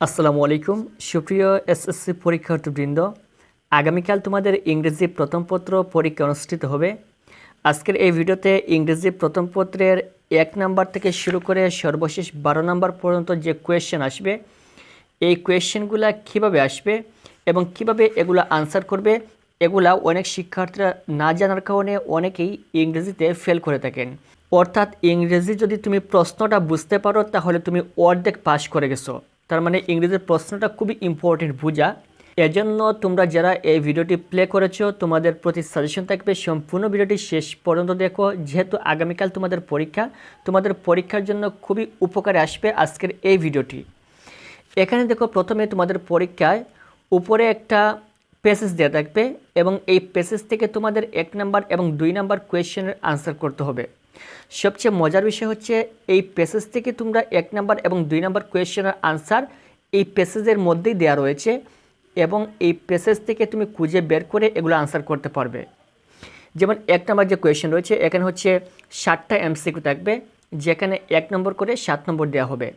আসসালামু আলাইকুম। সুপ্রিয় এসএসসি পরীক্ষার্থীবৃন্দ, আগামীকাল তোমাদের ইংরেজি প্রথম পত্র পরীক্ষা অনুষ্ঠিত হবে। আজকের এই ভিডিওতে ইংরেজি প্রথম পত্রের এক নাম্বার থেকে শুরু করে সর্বশেষ বারো নাম্বার পর্যন্ত যে কোয়েশ্চেন আসবে, এই কোয়েশ্চেনগুলো কীভাবে আসবে এবং কীভাবে এগুলো আনসার করবে, এগুলা অনেক শিক্ষার্থীরা না জানার কারণে অনেকেই ইংরেজিতে ফেল করে থাকেন। অর্থাৎ ইংরেজি যদি তুমি প্রশ্নটা বুঝতে পারো, তাহলে তুমি অর্ধেক পাস করে গেছো। তার মানে ইংরেজির প্রশ্নটা খুবই ইম্পর্টেন্ট বোঝা। এজন্য তোমরা যারা এই ভিডিওটি প্লে করেছ, তোমাদের প্রতি সাজেশন থাকবে সম্পূর্ণ ভিডিওটি শেষ পর্যন্ত দেখো। যেহেতু আগামীকাল তোমাদের পরীক্ষা, তোমাদের পরীক্ষার জন্য খুবই উপকারে আসবে আজকের এই ভিডিওটি। এখানে দেখো প্রথমে তোমাদের পরীক্ষায় উপরে একটা পেসেজ দেওয়া থাকবে এবং এই পেসেজ থেকে তোমাদের এক নাম্বার এবং দুই নাম্বার কোয়েশ্চেনের আনসার করতে হবে। সবচেয়ে মজার বিষয় হচ্ছে এই পেসেজ থেকে তোমরা এক নাম্বার এবং দুই নাম্বার কোয়েশ্চেনের আনসার এই পেসেজের মধ্যেই দেওয়া রয়েছে এবং এই পেসেজ থেকে তুমি খুঁজে বের করে এগুলো আনসার করতে পারবে। যেমন এক নম্বর যে কোয়েশ্চেন রয়েছে, এখানে হচ্ছে ষাটটা এমসিকিউ থাকবে, যেখানে এক নম্বর করে সাত নম্বর দেওয়া হবে।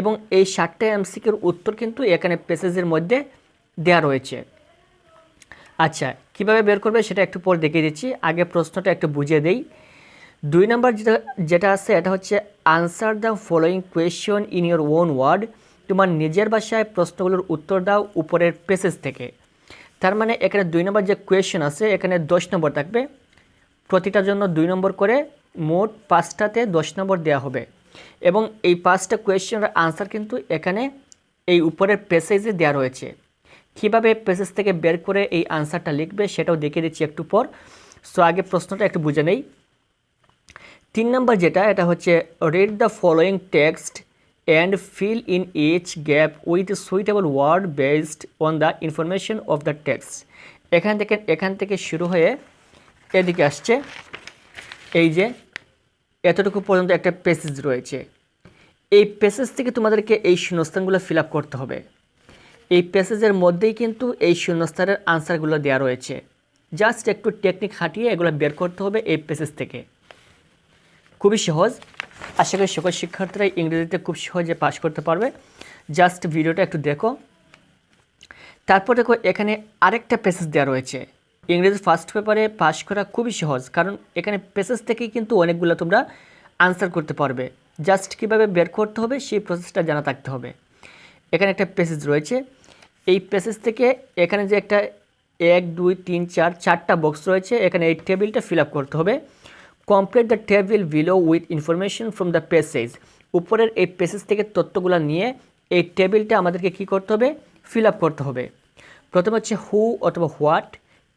এবং এই ষাটটা এমসিকিউর উত্তর কিন্তু এখানে পেসেজের মধ্যে দেওয়া রয়েছে। আচ্ছা কীভাবে বের করবে সেটা একটু পর দেখিয়ে দিচ্ছি। আগে প্রশ্নটা একটু বুঝিয়ে দেই। দুই নম্বর যেটা যেটা আছে, এটা হচ্ছে answer the following question in your own word তোমার নিজের ভাষায় প্রশ্নগুলোর উত্তর দাও উপরের পেসেজ থেকে। তার মানে এখানে দুই নম্বর যে কোয়েশ্চন আছে, এখানে দশ নম্বর থাকবে। প্রতিটার জন্য দুই নম্বর করে মোট পাঁচটাতে দশ নম্বর দেওয়া হবে। এবং এই পাঁচটা কোয়েশ্চেনের আনসার কিন্তু এখানে এই উপরের পেসেজে দেওয়া রয়েছে। কীভাবে পেসেজ থেকে বের করে এই আনসারটা লিখবে সেটাও দেখিয়ে দিচ্ছি একটু পর। সো আগে প্রশ্নটা একটু বুঝে নেই। তিন নম্বর যেটা, এটা হচ্ছে read the following text and fill in each gap with suitable word based on the information of the text এখান থেকে এখান থেকে শুরু হয়ে এদিকে আসছে, এই যে এতটুকু পর্যন্ত একটা পেসেজ রয়েছে। এই পেসেজ থেকে তোমাদেরকে এই শূন্যস্থানগুলো ফিল আপ করতে হবে। এই প্যাসেজের মধ্যেই কিন্তু এই শূন্যস্থানের আনসারগুলো দেওয়া রয়েছে। জাস্ট একটু টেকনিক খাটিয়ে এগুলো বের করতে হবে এই প্যাসেজ থেকে। খুবই সহজ। আশা করি সকল শিক্ষার্থীরা ইংরেজিতে খুব সহজে পাশ করতে পারবে। জাস্ট ভিডিওটা একটু দেখো। তারপর দেখো, এখানে আরেকটা প্যাসেজ দেওয়া রয়েছে। ইংরেজি ফার্স্ট পেপারে পাশ করা খুবই সহজ, কারণ এখানে প্যাসেজ থেকেই কিন্তু অনেকগুলো তোমরা আনসার করতে পারবে। জাস্ট কীভাবে বের করতে হবে, সেই প্রসেসটা জানা থাকতে হবে। এখানে একটা প্যাসেজ রয়েছে। এই প্যাসেজ থেকে এখানে যে একটা এক, দুই, তিন, চার, চারটা বক্স রয়েছে, এখানে এই টেবিলটা ফিল করতে হবে। Complete the table below with information from the passage উপরের এই প্যাসেজ থেকে তথ্যগুলো নিয়ে এই টেবিলটা আমাদেরকে কি করতে হবে? ফিল করতে হবে। প্রথমে হচ্ছে হু অথবা হোয়াট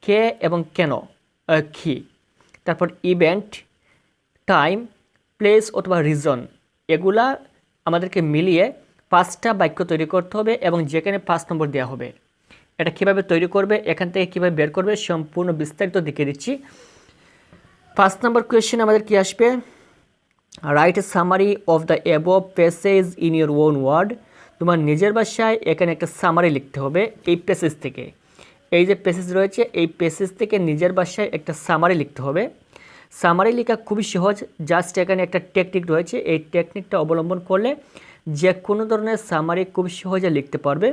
কে এবং কেন কি। তারপর ইভেন্ট টাইম প্লেস অথবা রিজন এগুলা আমাদেরকে মিলিয়ে পাঁচটা বাক্য তৈরি করতে হবে এবং যেখানে পাঁচ নম্বর দেওয়া হবে। এটা কীভাবে তৈরি করবে, এখান থেকে কীভাবে বের করবে, সম্পূর্ণ বিস্তারিত দেখিয়ে দিচ্ছি। পাঁচ নম্বর কোয়েশ্চেন আমাদের কি আসবে? Write summary of the above passage in your own word তোমার নিজের ভাষায় এখানে একটা সামারি লিখতে হবে এই প্যাসেজ থেকে। এই যে প্যাসেজ রয়েছে, এই প্যাসেজ থেকে নিজের ভাষায় একটা সামারি লিখতে হবে। সামারি লেখা খুবই সহজ জাস্ট এখানে একটা টেকনিক রয়েছে, এই টেকনিকটা অবলম্বন করলে যে কোনো ধরনের সামারি খুব সহজে লিখতে পারবে।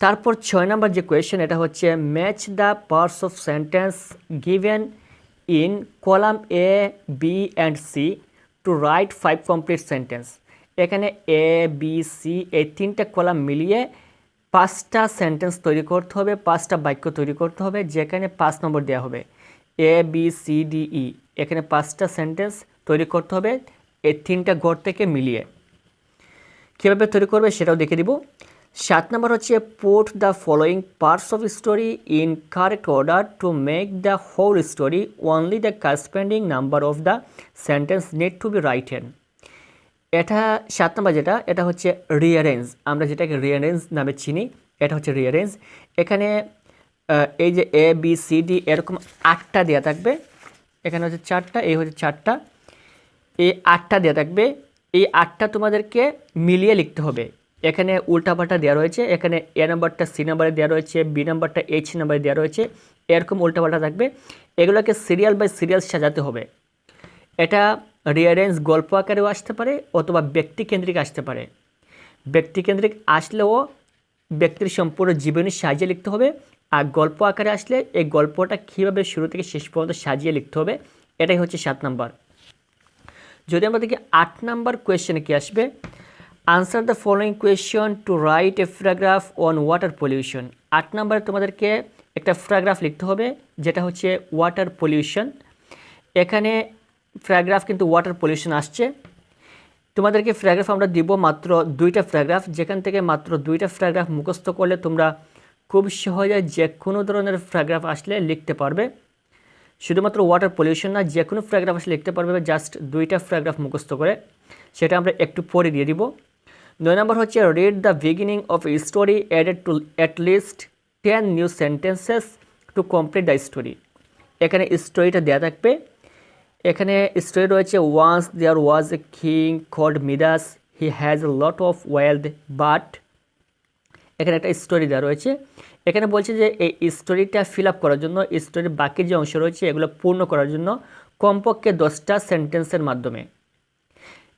তারপর ছয় নম্বর যে কোয়েশ্চেন এটা হচ্ছে match the parts of sentence given in column A B and C to write five complete sentence এখানে এ বি সি এই তিনটা কলাম মিলিয়ে পাঁচটা সেন্টেন্স তৈরি করতে হবে, পাঁচটা বাক্য তৈরি করতে হবে, যেখানে পাঁচ নম্বর দেওয়া হবে। A B C D E এখানে পাঁচটা সেন্টেন্স তৈরি করতে হবে, এই তিনটা ঘর থেকে মিলিয়ে। কীভাবে তৈরি করবে সেটাও দেখে দিব। সাত নম্বর হচ্ছে put the following parts of story in correct order to make the whole story only the corresponding number of the sentence need to be written এটা সাত নম্বর যেটা, এটা হচ্ছে রিয়ারেঞ্জ আমরা যেটাকে রিয়ারেঞ্জ নামে চিনি, এটা হচ্ছে রিয়ারেঞ্জ এখানে এই যে এ বি সি ডি এরকম আটটা দেওয়া থাকবে। এখানে হচ্ছে চারটা, এই হচ্ছে চারটা। এই আটটা দেওয়া থাকবে। এই আটটা তোমাদেরকে মিলিয়ে লিখতে হবে। এখানে উল্টাপাল্টা দেওয়া রয়েছে, এখানে এ নাম্বারটা সি নাম্বারে দেওয়া রয়েছে, বি নাম্বারটা এইচ নাম্বারে দেওয়া রয়েছে, এরকম উল্টাপাল্টা থাকবে। এগুলোকে সিরিয়াল বাই সিরিয়াল সাজাতে হবে। এটা রিয়ারেঞ্জ গল্প আকারেও আসতে পারে অথবা ব্যক্তিকেন্দ্রিক আসতে পারে। ব্যক্তিকেন্দ্রিক আসলেও ব্যক্তির সম্পূর্ণ জীবনী সাজিয়ে লিখতে হবে আর গল্প আকারে আসলে এই গল্পটা কীভাবে শুরু থেকে শেষ পর্যন্ত সাজিয়ে লিখতে হবে এটাই হচ্ছে সাত নাম্বার। যদি আমরা দেখি আট নাম্বার কোয়েশ্চেনে কি আসবে? Answer the following question to write a paragraph on water pollution আট নাম্বারে তোমাদেরকে একটা প্যারাগ্রাফ লিখতে হবে, যেটা হচ্ছে ওয়াটার পলিউশন এখানে প্যারাগ্রাফ কিন্তু ওয়াটার পলিউশন আসছে। তোমাদেরকে প্যারাগ্রাফ আমরা দিব মাত্র দুইটা প্যারাগ্রাফ যেখান থেকে মাত্র দুইটা প্যারাগ্রাফ মুখস্থ করলে তোমরা খুব সহজে যে কোনো ধরনের প্যারাগ্রাফ আসলে লিখতে পারবে। শুধুমাত্র ওয়াটার পলিউশন না যে কোনো প্যারাগ্রাফ আসলে লিখতে পারবে, জাস্ট দুইটা প্যারাগ্রাফ মুখস্থ করে। সেটা আমরা একটু পরে দিয়ে দিব। নয় নম্বর হচ্ছে read the beginning of a story added to at least ten new sentences to complete the story এখানে স্টোরিটা দেওয়া থাকবে। এখানে স্টোরি রয়েছে once there was a king called Midas he has a lot of wealth but এখানে একটা story দেওয়া রয়েছে। এখানে বলছে যে, এই স্টোরিটা ফিল আপ করার জন্য স্টোরির বাকি যে অংশ রয়েছে, এগুলো পূর্ণ করার জন্য কমপক্ষে দশটা সেন্টেন্সের মাধ্যমে।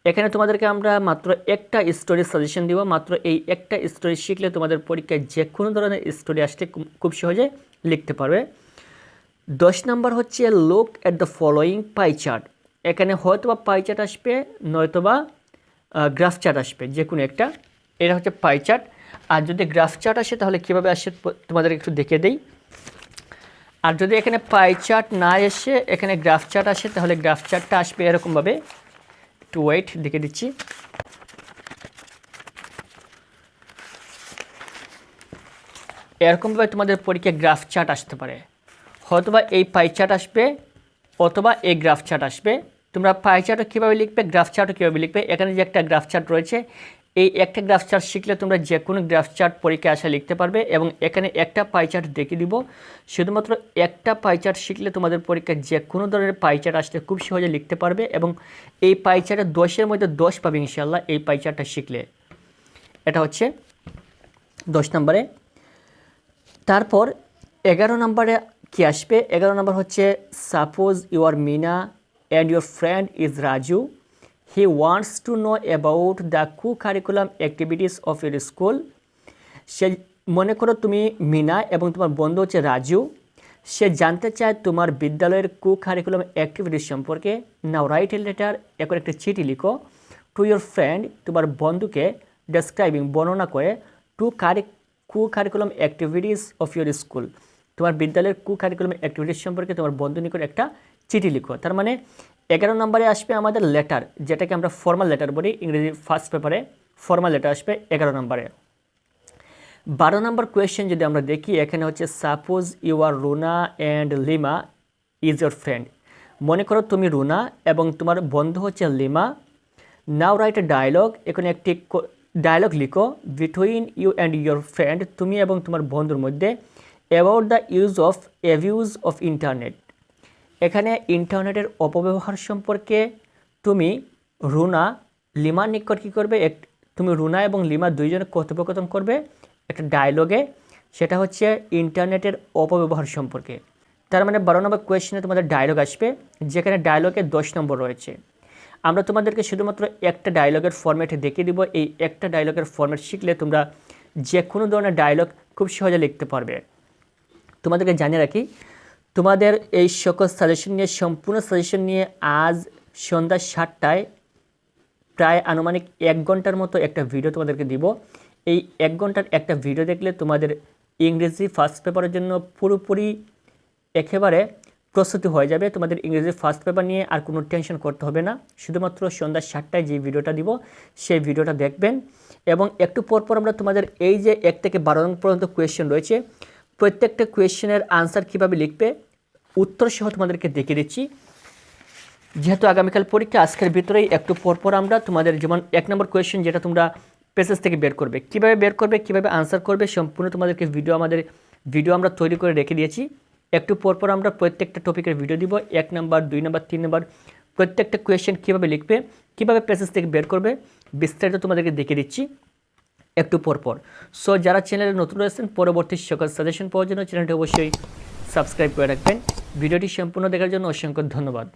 এখানে তোমাদেরকে আমরা মাত্র একটা স্টোরি সাজেশন দিব। মাত্র এই একটা স্টোরি শিখলে তোমাদের পরীক্ষায় যে কোনো ধরনের স্টোরি আসতে খুব সহজে লিখতে পারবে। দশ নম্বর হচ্ছে look at the following pie chart এখানে হয়তো বা পাই চার্ট আসবে, নয়তোবা গ্রাফ চার্ট আসবে যে কোনো একটা। এটা হচ্ছে পাই চার্ট আর যদি গ্রাফ চার্ট আসে, তাহলে কীভাবে আসে তোমাদের একটু দেখে দেই। আর যদি এখানে পাই চার্ট না এসে এখানে গ্রাফ চার্ট আসে, তাহলে গ্রাফ চার্টটা আসবে এরকমভাবে। একটু ওয়েট দেখে দিচ্ছি। এরকমভাবে তোমাদের পরীক্ষায় গ্রাফ চার্ট আসতে পারে। হয়তোবা এই পাই চার্ট আসবে, অথবা এই গ্রাফ চার্ট আসবে। তোমরা পাই চার্টও কীভাবে লিখবে গ্রাফ চার্টও কীভাবে লিখবে, এখানে যে একটা গ্রাফ চার্ট রয়েছে এই একটা গ্রাফ চার্ট শিখলে তোমরা যে কোনো গ্রাফ চার্ট পরীক্ষায় আসা লিখতে পারবে এবং এখানে একটা পাই চার্ট দেখে দিব। শুধুমাত্র একটা পাই চার্ট শিখলে তোমাদের পরীক্ষায় যে কোনো ধরনের পাই চার্ট আসলে খুব সহজে লিখতে পারবে এবং এই পাই চার্টে দশের মধ্যে দশ পাবে ইনশাল্লাহ এই পাই চার্টটা শিখলে। এটা হচ্ছে দশ নম্বরে। তারপর এগারো নম্বরে কি আসবে? এগারো নম্বর হচ্ছে suppose you are Mina and your friend is Raju he wants to know about the co curriculum activities of your school সে মনে করো তুমি মিনা এবং তোমার বন্ধু হচ্ছে রাজু। সে জানতে চায় তোমার বিদ্যালয়ের কু কারিকুলাম অ্যাক্টিভিটিস সম্পর্কে। নাও রাইট এ লেটার এখন একটা চিঠি লিখো। টু ইউর ফ্রেন্ড তোমার বন্ধুকে ডেসক্রাইবিং বর্ণনা করে to curri co curriculum activities of your school তোমার বিদ্যালয়ের কু কারিকুলাম অ্যাক্টিভিটিস সম্পর্কে তোমার বন্ধু নিকট একটা চিঠি লিখো। তার মানে এগারো নম্বরে আসবে আমাদের লেটার যেটাকে আমরা ফর্মাল লেটার বলি, ইংরেজি ফার্স্ট পেপারে ফর্মাল লেটার আসবে এগারো নম্বরে। বারো নম্বর কোয়েশ্চেন যদি আমরা দেখি, এখানে হচ্ছে suppose you are Runa and Lima is your friend মনে করো তুমি রুনা এবং তোমার বন্ধু হচ্ছে Lima. Now write a dialogue এখানে একটি ডায়লগ লিখো। Between you and your friend তুমি এবং তোমার বন্ধুর মধ্যে about the use of abuse of internet এখানে ইন্টারনেটের অপব্যবহার সম্পর্কে তুমি রুনা, লিমার নিকট কী করবে? এক, তুমি রুনা এবং লিমা দুইজনে কথোপকথন করবে একটা ডায়লগে সেটা হচ্ছে ইন্টারনেটের অপব্যবহার সম্পর্কে। তার মানে বারো নম্বর কোয়েশ্চেনে তোমাদের ডায়লগ আসবে, যেখানে ডায়লগে দশ নম্বর রয়েছে। আমরা তোমাদেরকে শুধুমাত্র একটা ডায়লগের ফর্ম্যাটে দেখিয়ে দিব। এই একটা ডায়লগের ফর্ম্যাট শিখলে তোমরা যে কোনো ধরনের ডায়লগ খুব সহজে লিখতে পারবে। তোমাদেরকে জানিয়ে রাখি তোমাদের এই সকল সাজেশন নিয়ে, সম্পূর্ণ সাজেশন নিয়ে আজ সন্ধ্যা সাতটায় প্রায় আনুমানিক এক ঘণ্টার মতো একটা ভিডিও তোমাদেরকে দিব। এই এক ঘণ্টার একটা ভিডিও দেখলে তোমাদের ইংরেজি ফার্স্ট পেপারের জন্য পুরোপুরি একেবারে প্রস্তুতি হয়ে যাবে। তোমাদের ইংরেজি ফার্স্ট পেপার নিয়ে আর কোনো টেনশন করতে হবে না। শুধুমাত্র সন্ধ্যা সাতটায় যে ভিডিওটা দিব, সেই ভিডিওটা দেখবেন। এবং একটু পর পর আমরা তোমাদের এই যে এক থেকে বারো পর্যন্ত কোয়েশ্চেন রয়েছে প্রত্যেকটা কোয়েশ্চেনের আনসার কীভাবে লিখবে? উত্তর সহ তোমাদেরকে দেখিয়ে দিচ্ছি। যেহেতু আগামীকাল পরীক্ষা, আজকের ভিতরেই একটু পরপর আমরা তোমাদের যেমন এক নম্বর কোয়েশ্চেন যেটা তোমরা পেসেস থেকে বের করবে, কীভাবে বের করবে, কীভাবে আনসার করবে, সম্পূর্ণ তোমাদেরকে ভিডিও আমাদের, ভিডিও আমরা তৈরি করে রেখে দিয়েছি। একটু পরপর আমরা প্রত্যেকটা টপিকের ভিডিও দিব, এক নাম্বার, দুই নাম্বার, তিন নাম্বার, প্রত্যেকটা কোয়েশ্চেন কীভাবে লিখবে, কীভাবে পেসেস থেকে বের করবে, বিস্তারিত তোমাদেরকে দেখিয়ে দিচ্ছি। একটু পরপর সো যারা চ্যানেলে নতুন রয়েছেন, পরবর্তী সকল সাজেশন পাওয়ার জন্য চ্যানেলটি অবশ্যই সাবস্ক্রাইব করে রাখবেন। ভিডিওটি সম্পূর্ণ দেখার জন্য অসংখ্য ধন্যবাদ।